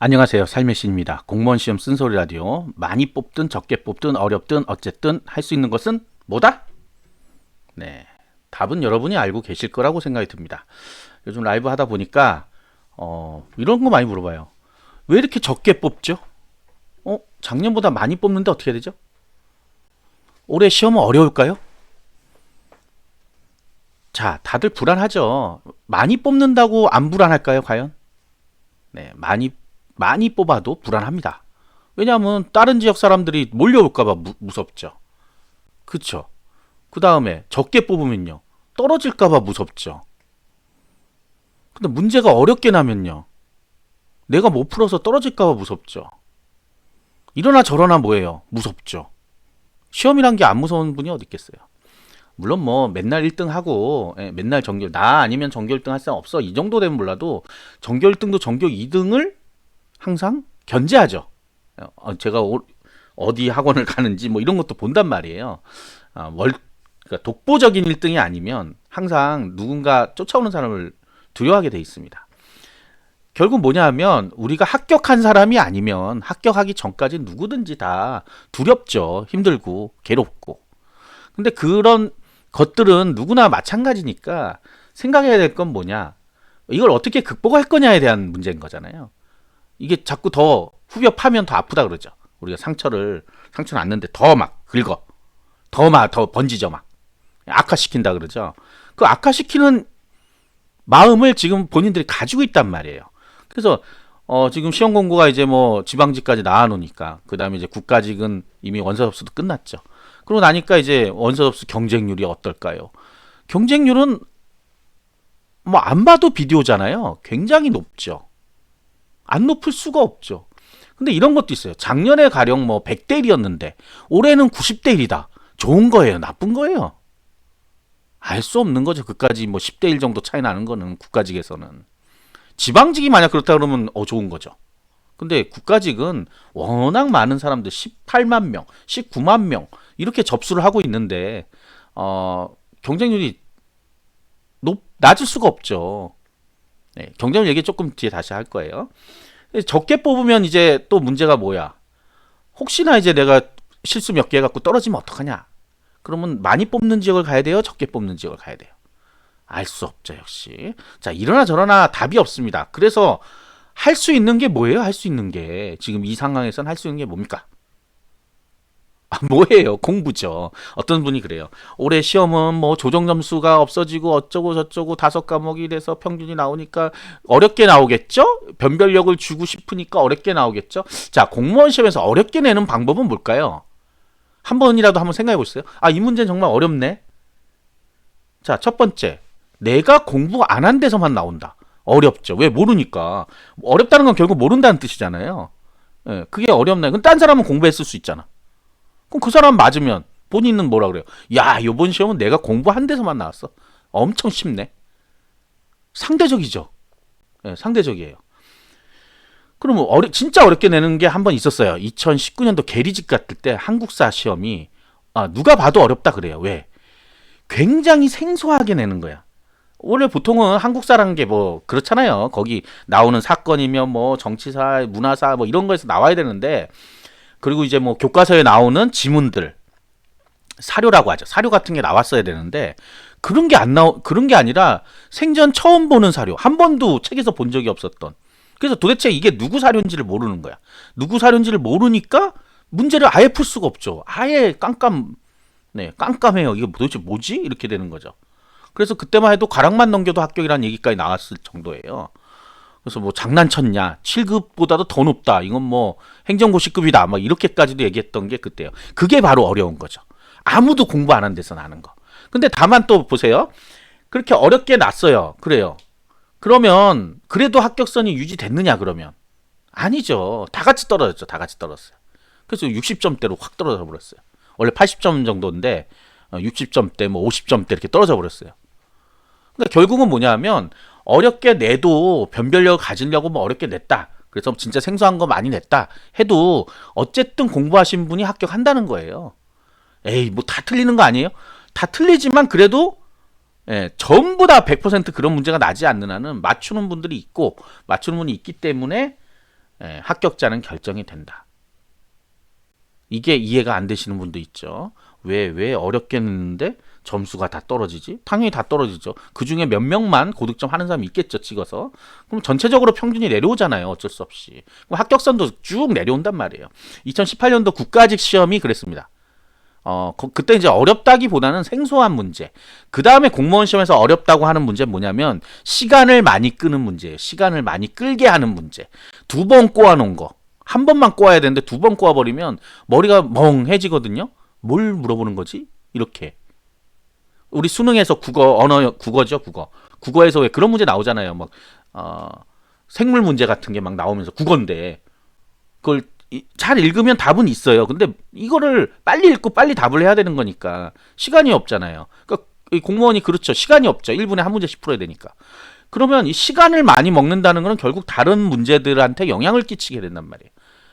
안녕하세요. 삶의 신입니다. 공무원 시험 쓴소리 라디오. 많이 뽑든 적게 뽑든 어렵든 어쨌든 할 수 있는 것은 뭐다? 네. 답은 여러분이 알고 계실 거라고 생각이 듭니다. 요즘 라이브 하다 보니까 어, 이런 거 많이 물어봐요. 왜 이렇게 적게 뽑죠? 어, 작년보다 많이 뽑는데 어떻게 되죠? 올해 시험은 어려울까요? 자, 다들 불안하죠. 많이 뽑는다고 안 불안할까요, 과연? 네, 많이 많이 뽑아도 불안합니다. 왜냐하면 다른 지역 사람들이 몰려올까봐 무섭죠. 그쵸? 그 다음에 적게 뽑으면요. 떨어질까봐 무섭죠. 근데 문제가 어렵게 나면요. 내가 못 풀어서 떨어질까봐 무섭죠. 이러나 저러나 뭐예요? 무섭죠. 시험이란 게 안 무서운 분이 어디 있겠어요. 물론 뭐 맨날 1등 하고 예, 맨날 전교 나 아니면 전교 1등 할 사람 없어 이 정도 되면 몰라도 전교 1등도 전교 2등을 항상 견제하죠. 어, 제가 어디 학원을 가는지 뭐 이런 것도 본단 말이에요. 아, 월, 그러니까 독보적인 1등이 아니면 항상 누군가 쫓아오는 사람을 두려워하게 돼 있습니다. 결국 뭐냐 하면 우리가 합격한 사람이 아니면 합격하기 전까지 누구든지 다 두렵죠. 힘들고 괴롭고. 근데 그런 것들은 누구나 마찬가지니까 생각해야 될 건 뭐냐. 이걸 어떻게 극복할 거냐에 대한 문제인 거잖아요. 이게 자꾸 더 후벼 파면 더 아프다 그러죠. 우리가 상처를 상처 났는데 더 막 긁어. 더 막 더 번지죠 막. 악화시킨다 그러죠. 그 악화시키는 마음을 지금 본인들이 가지고 있단 말이에요. 그래서 어 지금 시험 공고가 이제 뭐 지방직까지 나와 놓으니까 그다음에 이제 국가직은 이미 원서 접수도 끝났죠. 그러고 나니까 이제 원서 접수 경쟁률이 어떨까요? 경쟁률은 뭐 안 봐도 비디오잖아요. 굉장히 높죠. 안 높을 수가 없죠. 근데 이런 것도 있어요. 작년에 가령 뭐 100대 1이었는데 올해는 90대 1이다. 좋은 거예요? 나쁜 거예요? 알 수 없는 거죠. 그까지 뭐 10대 1 정도 차이 나는 거는 국가직에서는. 지방직이 만약 그렇다 그러면 어 좋은 거죠. 근데 국가직은 워낙 많은 사람들 18만 명, 19만 명 이렇게 접수를 하고 있는데 어 경쟁률이 높 낮을 수가 없죠. 네, 경쟁률 얘기 조금 뒤에 다시 할 거예요. 적게 뽑으면 이제 또 문제가 뭐야? 혹시나 이제 내가 실수 몇 개 갖고 떨어지면 어떡하냐? 그러면 많이 뽑는 지역을 가야 돼요? 적게 뽑는 지역을 가야 돼요? 알 수 없죠, 역시. 자, 이러나 저러나 답이 없습니다. 그래서 할 수 있는 게 뭐예요? 할 수 있는 게. 지금 이 상황에선 할 수 있는 게 뭡니까? 아, 뭐예요? 공부죠. 어떤 분이 그래요. 올해 시험은 뭐 조정 점수가 없어지고 어쩌고 저쩌고 다섯 과목이 돼서 평균이 나오니까 어렵게 나오겠죠? 변별력을 주고 싶으니까 어렵게 나오겠죠? 자, 공무원 시험에서 어렵게 내는 방법은 뭘까요? 한 번이라도 한번 생각해 보세요. 아, 이 문제는 정말 어렵네. 자, 첫 번째. 내가 공부 안 한 데서만 나온다. 어렵죠. 왜 모르니까. 어렵다는 건 결국 모른다는 뜻이잖아요. 예, 그게 어렵네. 그럼 딴 사람은 공부했을 수 있잖아. 그럼 그 사람 맞으면 본인은 뭐라 그래요? 야, 요번 시험은 내가 공부한 데서만 나왔어. 엄청 쉽네. 상대적이죠. 네, 상대적이에요. 그러면 어려, 진짜 어렵게 내는 게 한 번 있었어요. 2019년도 계리직 갔을 때 한국사 시험이 아, 누가 봐도 어렵다 그래요. 왜? 굉장히 생소하게 내는 거야. 원래 보통은 한국사라는 게 뭐 그렇잖아요. 거기 나오는 사건이면 뭐 정치사, 문화사 뭐 이런 거에서 나와야 되는데 그리고 이제 뭐 교과서에 나오는 지문들 사료라고 하죠. 사료 같은 게 나왔어야 되는데 그런 게 안 나오 그런 게 아니라 생전 처음 보는 사료 한 번도 책에서 본 적이 없었던 그래서 도대체 이게 누구 사료인지를 모르는 거야. 누구 사료인지를 모르니까 문제를 아예 풀 수가 없죠. 아예 깜깜 네 깜깜해요. 이게 도대체 뭐지 이렇게 되는 거죠. 그래서 그때만 해도 가락만 넘겨도 합격이라는 얘기까지 나왔을 정도예요. 그래서 뭐 장난쳤냐? 7급보다도 더 높다. 이건 뭐 행정고시급이다. 막 이렇게까지도 얘기했던 게 그때요. 그게 바로 어려운 거죠. 아무도 공부 안 한 데서 나는 거. 근데 다만 또 보세요. 그렇게 어렵게 났어요. 그래요. 그러면 그래도 합격선이 유지됐느냐 그러면? 아니죠. 다 같이 떨어졌죠. 다 같이 떨어졌어요. 그래서 60점대로 확 떨어져 버렸어요. 원래 80점 정도인데 60점대 어, 뭐 50점대 이렇게 떨어져 버렸어요. 그러니까 결국은 뭐냐면 어렵게 내도 변별력을 가지려고 뭐 어렵게 냈다. 그래서 진짜 생소한 거 많이 냈다. 해도 어쨌든 공부하신 분이 합격한다는 거예요. 에이, 뭐 다 틀리는 거 아니에요? 다 틀리지만 그래도 예, 전부 다 100% 그런 문제가 나지 않는 한은 맞추는 분들이 있고 맞추는 분이 있기 때문에 예, 합격자는 결정이 된다. 이게 이해가 안 되시는 분도 있죠. 왜, 왜 어렵게 냈는데 점수가 다 떨어지지? 당연히 다 떨어지죠. 그 중에 몇 명만 고득점 하는 사람이 있겠죠, 찍어서. 그럼 전체적으로 평균이 내려오잖아요, 어쩔 수 없이. 그럼 합격선도 쭉 내려온단 말이에요. 2018년도 국가직 시험이 그랬습니다. 어, 거- 그때 이제 어렵다기보다는 생소한 문제. 그 다음에 공무원 시험에서 어렵다고 하는 문제는 뭐냐면, 시간을 많이 끄는 문제예요. 시간을 많이 끌게 하는 문제. 두 번 꼬아놓은 거. 한 번만 꼬아야 되는데 두 번 꼬아버리면 머리가 멍해지거든요. 뭘 물어보는 거지? 이렇게. 우리 수능에서 국어 언어 국어죠 국어. 국어에서 왜 그런 문제 나오잖아요. 막 어, 생물 문제 같은 게 막 나오면서 국어인데. 그걸 이- 잘 읽으면 답은 있어요. 근데 이거를 빨리 읽고 빨리 답을 해야 되는 거니까 시간이 없잖아요. 그러니까 이 공무원이 그렇죠. 시간이 없죠. 1분에 한 문제씩 풀어야 되니까. 그러면 이 시간을 많이 먹는다는 거는 결국 다른 문제들한테 영향을 끼치게 된단 말이에요.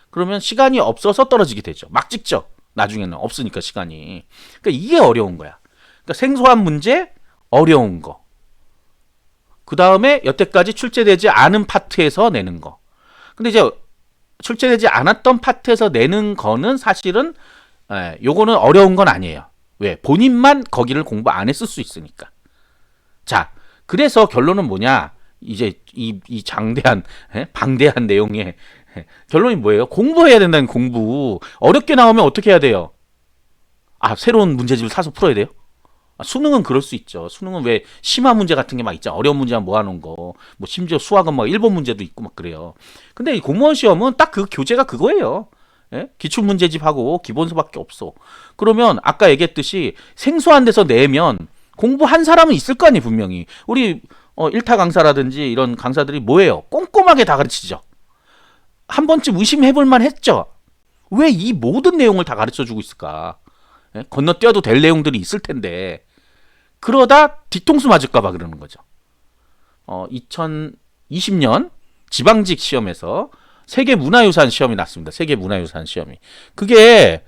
그러면 시간이 없어서 떨어지게 되죠. 막 찍죠. 나중에는. 없으니까 시간이. 그러니까 이게 어려운 거야 그러니까 생소한 문제, 어려운 거. 그 다음에 여태까지 출제되지 않은 파트에서 내는 거. 근데 이제 출제되지 않았던 파트에서 내는 거는 사실은 예, 요거는 어려운 건 아니에요. 왜? 본인만 거기를 공부 안 했을 수 있으니까. 자, 그래서 결론은 뭐냐? 이제 이, 이 장대한, 예? 방대한 내용의 예, 결론이 뭐예요? 공부해야 된다는 공부. 어렵게 나오면 어떻게 해야 돼요? 아, 새로운 문제집을 사서 풀어야 돼요? 아, 수능은 그럴 수 있죠. 수능은 왜 심화 문제 같은 게 막 있잖아. 어려운 문제만 모아놓은 거. 뭐 심지어 수학은 막 일본 문제도 있고 막 그래요. 근데 이 공무원 시험은 딱 그 교재가 그거예요. 예? 기출 문제집하고 기본서밖에 없어. 그러면 아까 얘기했듯이 생소한 데서 내면 공부한 사람은 있을 거 아니에요, 분명히. 우리 어, 일타 강사라든지 이런 강사들이 뭐예요? 꼼꼼하게 다 가르치죠. 한 번쯤 의심해 볼 만 했죠. 왜 이 모든 내용을 다 가르쳐 주고 있을까? 예? 건너뛰어도 될 내용들이 있을 텐데 그러다 뒤통수 맞을까봐 그러는 거죠. 어, 2020년 지방직 시험에서 세계 문화유산 시험이 났습니다. 세계 문화유산 시험이 그게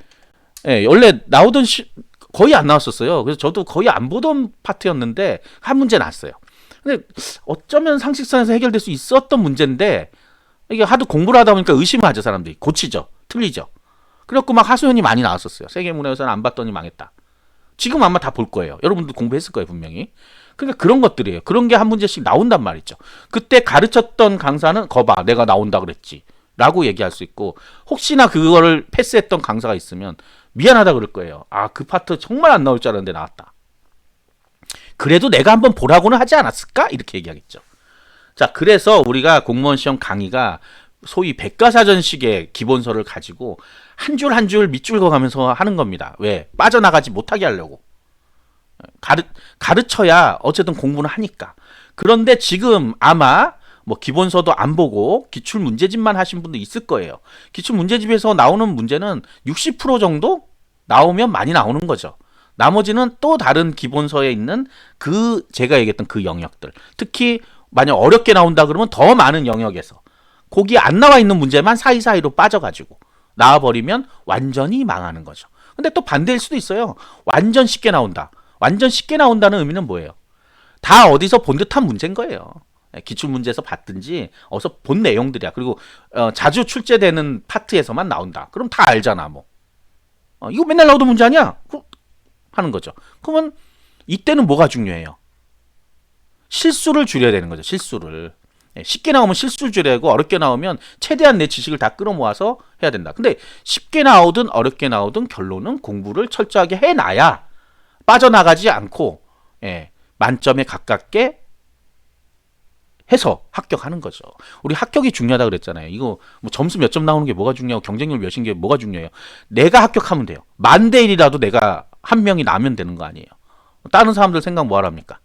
예, 원래 나오던 시, 거의 안 나왔었어요. 그래서 저도 거의 안 보던 파트였는데 한 문제 났어요. 근데 어쩌면 상식선에서 해결될 수 있었던 문제인데 이게 하도 공부를 하다 보니까 의심하죠 사람들이 고치죠 틀리죠. 그래갖고 막 하소연이 많이 나왔었어요. 세계문화유산 안 봤더니 망했다. 지금 아마 다 볼 거예요. 여러분도 공부했을 거예요, 분명히. 그러니까 그런 것들이에요. 그런 게 한 문제씩 나온단 말이죠. 그때 가르쳤던 강사는 거봐, 내가 나온다 그랬지. 라고 얘기할 수 있고, 혹시나 그거를 패스했던 강사가 있으면 미안하다 그럴 거예요. 아, 그 파트 정말 안 나올 줄 알았는데 나왔다. 그래도 내가 한번 보라고는 하지 않았을까? 이렇게 얘기하겠죠. 자, 그래서 우리가 공무원 시험 강의가 소위 백과사전식의 기본서를 가지고 한 줄 한 줄 밑줄 그어가면서 하는 겁니다. 왜? 빠져나가지 못하게 하려고. 가르, 가르쳐야 어쨌든 공부는 하니까. 그런데 지금 아마 뭐 기본서도 안 보고 기출 문제집만 하신 분도 있을 거예요. 기출 문제집에서 나오는 문제는 60% 정도 나오면 많이 나오는 거죠. 나머지는 또 다른 기본서에 있는 그 제가 얘기했던 그 영역들. 특히 만약 어렵게 나온다 그러면 더 많은 영역에서 거기 안 나와 있는 문제만 사이사이로 빠져가지고 나와버리면 완전히 망하는 거죠. 근데 또 반대일 수도 있어요. 완전 쉽게 나온다. 완전 쉽게 나온다는 의미는 뭐예요? 다 어디서 본 듯한 문제인 거예요. 예, 기출 문제에서 봤든지 어서 본 내용들이야. 그리고 어, 자주 출제되는 파트에서만 나온다. 그럼 다 알잖아, 뭐. 어, 이거 맨날 나오던 문제 아니야? 그- 하는 거죠. 그러면 이때는 뭐가 중요해요? 실수를 줄여야 되는 거죠. 실수를. 예, 쉽게 나오면 되고 어렵게 나오면 최대한 내 지식을 다 끌어모아서 해야 된다. 근데 쉽게 나오든 어렵게 나오든 결론은 공부를 철저하게 해놔야 빠져나가지 않고 예, 만점에 가깝게 해서 합격하는 거죠. 우리 합격이 중요하다 그랬잖아요. 이거 뭐 점수 몇 점 나오는 게 뭐가 중요하고 경쟁률 몇인 게 뭐가 중요해요. 내가 합격하면 돼요. 만대 1이라도 내가 한 명이 나면 되는 거 아니에요. 다른 사람들 생각 뭐 하랍니까?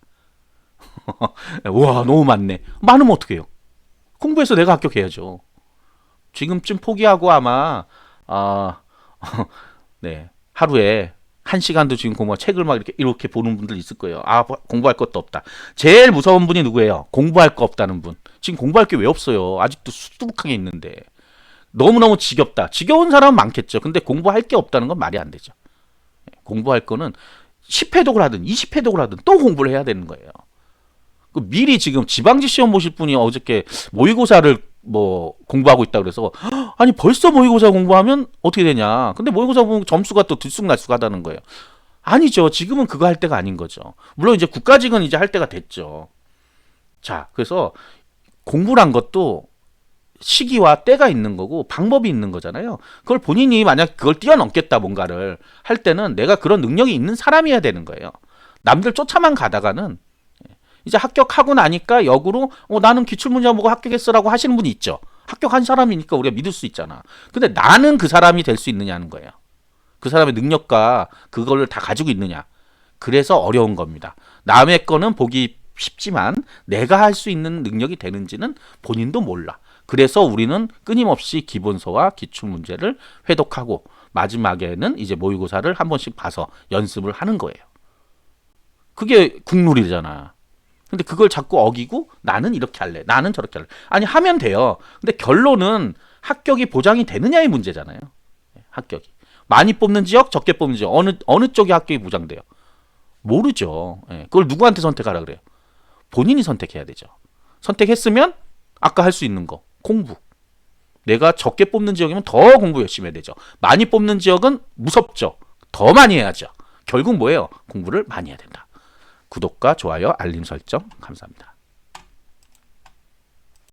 우와 너무 많네. 많으면 어떡해요? 공부해서 내가 합격해야죠. 지금쯤 포기하고 아마 아 네, 하루에 한 시간도 지금 공부 책을 막 이렇게 이렇게 보는 분들 있을 거예요. 아 뭐, 공부할 것도 없다. 제일 무서운 분이 누구예요? 공부할 거 없다는 분. 지금 공부할 게 왜 없어요? 아직도 수두룩하게 있는데 너무 너무 지겹다. 지겨운 사람은 많겠죠. 근데 공부할 게 없다는 건 말이 안 되죠. 네, 공부할 거는 10회독을 하든 20회독을 하든 또 공부를 해야 되는 거예요. 그 미리 지금 지방지 시험 보실 분이 어저께 모의고사를 뭐 공부하고 있다 그래서 "헉, 아니 벌써 모의고사 공부하면 어떻게 되냐? 근데 모의고사 보면 점수가 또 들쑥날쑥하다는 거예요. 아니죠. 지금은 그거 할 때가 아닌 거죠. 물론 이제 국가직은 이제 할 때가 됐죠. 자, 그래서 공부란 것도 시기와 때가 있는 거고 방법이 있는 거잖아요. 그걸 본인이 만약 그걸 뛰어넘겠다 뭔가를 할 때는 내가 그런 능력이 있는 사람이어야 되는 거예요. 남들 쫓아만 가다가는 이제 합격하고 나니까 역으로 어, 나는 기출문제 보고 합격했어라고 하시는 분이 있죠. 합격한 사람이니까 우리가 믿을 수 있잖아. 근데 나는 그 사람이 될 수 있느냐는 거예요. 그 사람의 능력과 그거를 다 가지고 있느냐. 그래서 어려운 겁니다. 남의 거는 보기 쉽지만 내가 할 수 있는 능력이 되는지는 본인도 몰라. 그래서 우리는 끊임없이 기본서와 기출 문제를 회독하고 마지막에는 이제 모의고사를 한 번씩 봐서 연습을 하는 거예요. 그게 국룰이잖아. 근데 그걸 자꾸 어기고 나는 이렇게 할래. 나는 저렇게 할래. 아니 하면 돼요. 근데 결론은 합격이 보장이 되느냐의 문제잖아요. 예, 합격이. 많이 뽑는 지역, 적게 뽑는 지역 어느 어느 쪽이 합격이 보장돼요? 모르죠. 예, 그걸 누구한테 선택하라 그래요? 본인이 선택해야 되죠. 선택했으면 아까 할 수 있는 거 공부. 내가 적게 뽑는 지역이면 더 공부 열심히 해야 되죠. 많이 뽑는 지역은 무섭죠. 더 많이 해야죠. 결국 뭐예요? 공부를 많이 해야 된다. 구독과 좋아요, 알림 설정 감사합니다.